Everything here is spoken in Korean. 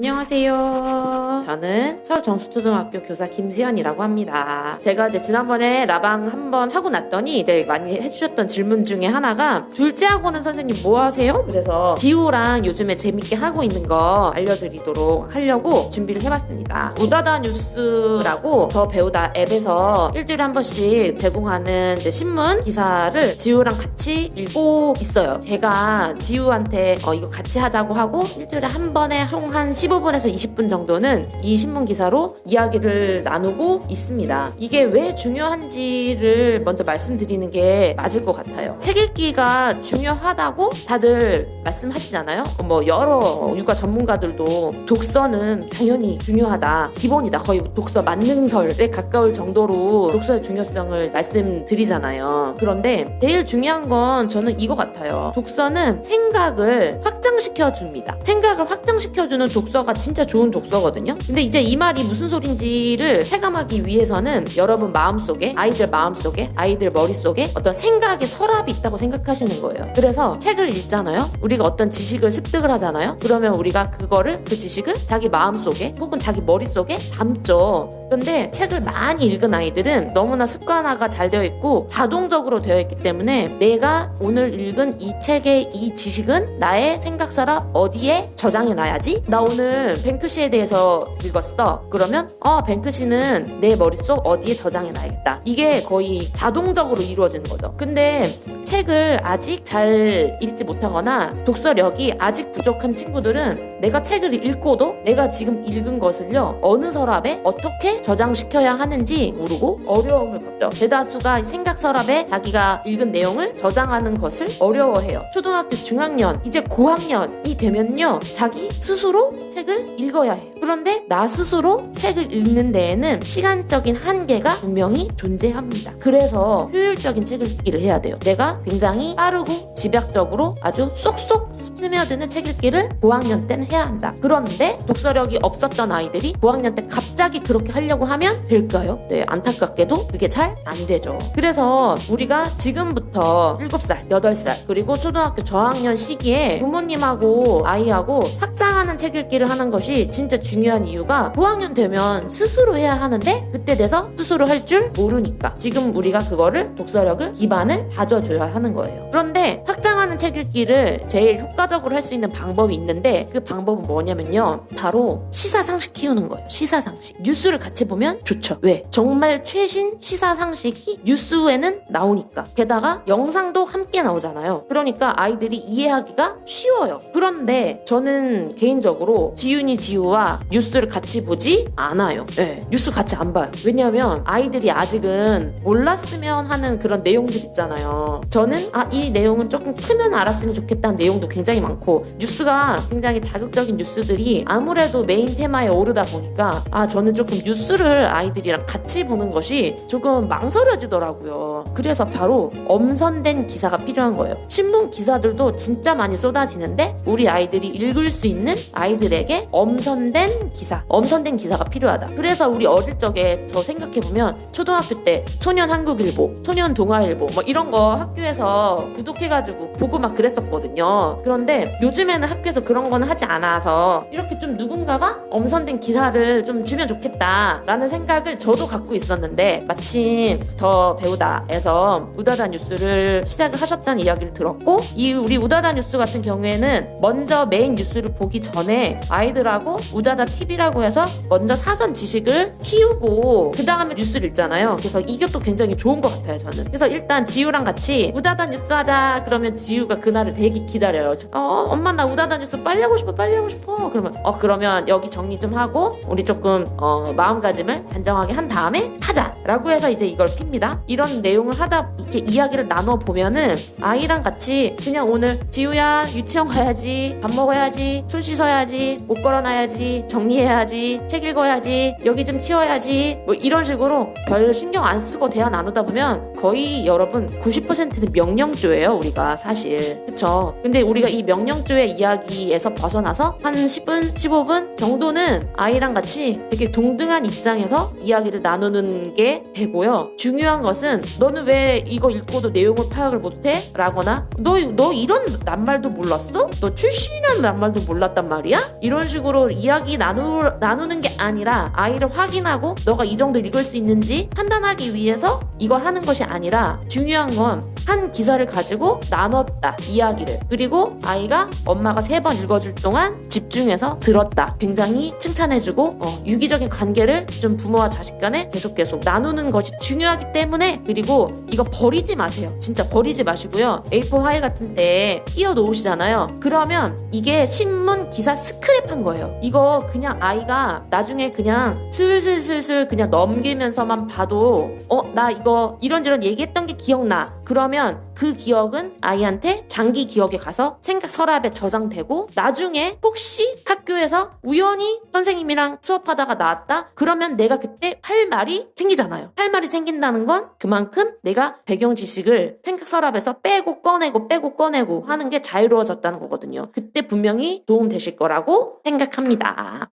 안녕하세요. 저는 서울 정수초등학교 교사 김수현이라고 합니다. 제가 이제 지난번에 라방 한번 하고 났더니 이제 많이 해주셨던 질문 중에 하나가 둘째 학원은 선생님 뭐 하세요? 그래서 지우랑 요즘에 재밌게 하고 있는 거 알려드리도록 하려고 준비를 해봤습니다. 우다다 뉴스라고 더 배우다 앱에서 일주일에 한 번씩 제공하는 이제 신문 기사를 지우랑 같이 읽고 있어요. 제가 지우한테 어, 이거 같이 하자고 하고 일주일에 한 번에 총한 15분에서 20분 정도는 이 신문 기사로 이야기를 나누고 있습니다. 이게 왜 중요한지를 먼저 말씀드리는 게 맞을 것 같아요. 책 읽기가 중요하다고 다들 말씀하시잖아요. 뭐 여러 육아 전문가들도 독서는 당연히 중요하다. 기본이다. 거의 독서 만능설에 가까울 정도로 독서의 중요성을 말씀드리잖아요. 그런데 제일 중요한 건 저는 이거 같아요. 독서는 생각을 확장시켜 줍니다. 생각을 확장시켜 주는 독서 가 진짜 좋은 독서거든요. 근데 이제 이 말이 무슨 소린지를 체감하기 위해서는 여러분 마음속에 아이들 마음속에 아이들 머릿속에 어떤 생각의 서랍이 있다고 생각하시는 거예요. 그래서 책을 읽잖아요. 우리가 어떤 지식을 습득을 하잖아요. 그러면 우리가 그거를 그 지식을 자기 마음속에 혹은 자기 머릿속에 담죠. 근데 책을 많이 읽은 아이들은 너무나 습관화가 잘 되어 있고 자동적으로 되어 있기 때문에 내가 오늘 읽은 이 책의 이 지식은 나의 생각 서랍 어디에 저장해 놔야지? 나 오늘 뱅크시에 대해서 읽었어. 그러면 어 뱅크시는 내 머릿속 어디에 저장해 놔야겠다. 이게 거의 자동적으로 이루어지는 거죠. 근데 책을 아직 잘 읽지 못하거나 독서력이 아직 부족한 친구들은 내가 책을 읽고도 내가 지금 읽은 것을요 어느 서랍에 어떻게 저장시켜야 하는지 모르고 어려움을 겪죠. 대다수가 생각 서랍에 자기가 읽은 내용을 저장하는 것을 어려워해요. 초등학교 중학년 이제 고학년이 되면요 자기 스스로 책을 읽어야 해요. 그런데 나 스스로 책을 읽는 데에는 시간적인 한계가 분명히 존재합니다. 그래서 효율적인 책을 읽기를 해야 돼요. 내가 굉장히 빠르고 집약적으로 아주 쏙쏙 스며드는 책 읽기를 고학년 때는 해야 한다. 그런데 독서력이 없었던 아이들이 고학년 때 갑자기 그렇게 하려고 하면 될까요? 네, 안타깝게도 그게 잘 안 되죠. 그래서 우리가 지금부터 7살, 8살, 그리고 초등학교 저학년 시기에 부모님하고 아이하고 확장하는 책 읽기를 하는 것이 진짜 중요한 이유가 고학년 되면 스스로 해야 하는데 그때 돼서 스스로 할 줄 모르니까 지금 우리가 그거를 독서력을 기반을 다져줘야 하는 거예요. 그런데 확장하는 책 읽기를 제일 효과 적으로 할 수 있는 방법이 있는데 그 방법은 뭐냐면요. 바로 시사상식 키우는 거예요. 시사상식. 뉴스를 같이 보면 좋죠. 왜? 정말 최신 시사상식이 뉴스에는 나오니까. 게다가 영상도 함께 나오잖아요. 그러니까 아이들이 이해하기가 쉬워요. 그런데 저는 개인적으로 지윤이 지우와 뉴스를 같이 보지 않아요. 네, 뉴스 같이 안 봐요. 왜냐하면 아이들이 아직은 몰랐으면 하는 그런 내용들 있잖아요. 저는 아, 이 내용은 조금 크면 알았으면 좋겠다는 내용도 굉장히 많고 뉴스가 굉장히 자극적인 뉴스들이 아무래도 메인 테마에 오르다 보니까 아 저는 조금 뉴스를 아이들이랑 같이 보는 것이 조금 망설여지더라고요. 그래서 바로 엄선된 기사가 필요한 거예요. 신문 기사들도 진짜 많이 쏟아지는데 우리 아이들이 읽을 수 있는 아이들에게 엄선된 기사, 엄선된 기사가 필요하다. 그래서 우리 어릴 적에 저 생각해 보면 초등학교 때 소년 한국일보, 소년 동아일보 뭐 이런 거 학교에서 구독해가지고 보고 막 그랬었거든요. 그런데 요즘에는 학교에서 그런 거는 하지 않아서 이렇게 좀 누군가가 엄선된 기사를 좀 주면 좋겠다라는 생각을 저도 갖고 있었는데 마침 더 배우다에서 우다다 뉴스를 시작을 하셨다는 이야기를 들었고 이 우리 우다다 뉴스 같은 경우에는 먼저 메인 뉴스를 보기 전에 아이들하고 우다다 TV라고 해서 먼저 사전 지식을 키우고 그 다음에 뉴스를 읽잖아요. 그래서 이것도 굉장히 좋은 것 같아요 저는. 그래서 일단 지우랑 같이 우다다 뉴스 하자 그러면 지우가 그날을 되게 기다려요. 어 엄마 나 우다다 뉴스 빨리 하고 싶어 빨리 하고 싶어. 그러면 어 그러면 여기 정리 좀 하고 우리 조금 어 마음가짐을 단정하게 한 다음에 하자라고 해서 이제 이걸 핍니다. 이런 내용을 하다 이렇게 이야기를 나눠 보면은 아이랑 같이 그냥 오늘 지우야 유치원 가야지 밥 먹어야지 손 씻어야지 옷 걸어놔야지 정리해야지 책 읽어야지 여기 좀 치워야지. 뭐 이런 식으로 별 신경 안 쓰고 대화 나누다 보면 거의 여러분 90%는 명령조예요 우리가 사실. 그쵸? 근데 우리가 이 명령조의 이야기에서 벗어나서 한 10분, 15분 정도는 아이랑 같이 되게 동등한 입장에서 이야기를 나누는 게 되고요. 중요한 것은 너는 왜 이거 읽고도 내용을 파악을 못해? 라거나 너, 너 이런 낱말도 몰랐어? 너 출신이라는 낱말도 몰랐단 말이야? 이런 식으로 이야기 나누, 나누는 게 아니라 아이를 확인하고 너가 이 정도 읽을 수 있는지 판단하기 위해서 이걸 하는 것이 아니라 중요한 건 한 기사를 가지고 나눴다 이야기를. 그리고 아이가 엄마가 세 번 읽어줄 동안 집중해서 들었다. 굉장히 칭찬해주고 어, 유기적인 관계를 좀 부모와 자식 간에 계속 계속 나누는 것이 중요하기 때문에 그리고 이거 버리지 마세요. 진짜 버리지 마시고요. A4 파일 같은 데 끼워 놓으시잖아요. 그러면 이게 신문 기사 스크랩한 거예요. 이거 그냥 아이가 나중에 그냥 슬슬슬슬 그냥 넘기면서만 봐도 어 나 이거 이런저런 얘기했던 게 기억나. 그러 면 그 기억은 아이한테 장기 기억에 가서 생각 서랍에 저장되고 나중에 혹시 학교에서 우연히 선생님이랑 수업하다가 나왔다? 그러면 내가 그때 할 말이 생기잖아요. 할 말이 생긴다는 건 그만큼 내가 배경 지식을 생각 서랍에서 빼고 꺼내고 빼고 꺼내고 하는 게 자유로워졌다는 거거든요. 그때 분명히 도움 되실 거라고 생각합니다